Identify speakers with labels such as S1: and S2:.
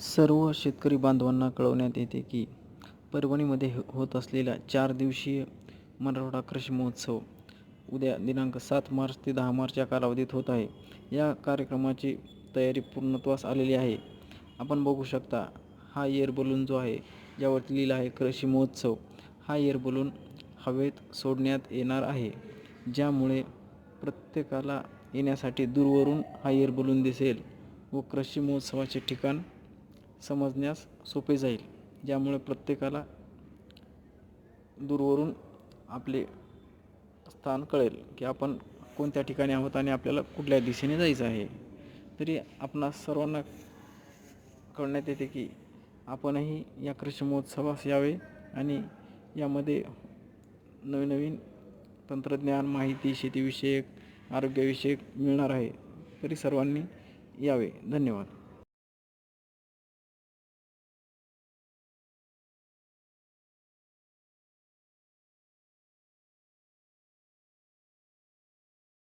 S1: सर्व शेतकरी बांधवांना कळवण्यात येते की परभणीमध्ये हो-, होत असलेला चार दिवसीय मराठवाडा कृषी महोत्सव उद्या दिनांक सात मार्च ते दहा मार्च या कालावधीत होत आहे. या कार्यक्रमाची तयारी पूर्णत्वास आलेली आहे. आपण बघू शकता हा एअर बलून जो आहे ज्यावरती लिहिलं आहे कृषी महोत्सव हा एअर बलून हवेत सोडण्यात येणार आहे. ज्यामुळे प्रत्येकाला येण्यासाठी दूरवरून हा एअर बलून दिसेल व कृषी महोत्सवाचे ठिकाण समजण्यास सोपे जाईल. ज्यामुळे प्रत्येकाला दूरवरून आपले स्थान कळेल की आपण कोणत्या ठिकाणी आहोत आणि आपल्याला कुठल्या दिशेने जायचं आहे. तरी आपणास सर्वांना कळण्यात येते की आपणही या कृषी महोत्सवास यावे आणि यामध्ये नवीन नवीन तंत्रज्ञान माहिती शेतीविषयक आरोग्यविषयक मिळणार आहे. तरी सर्वांनी यावे. धन्यवाद.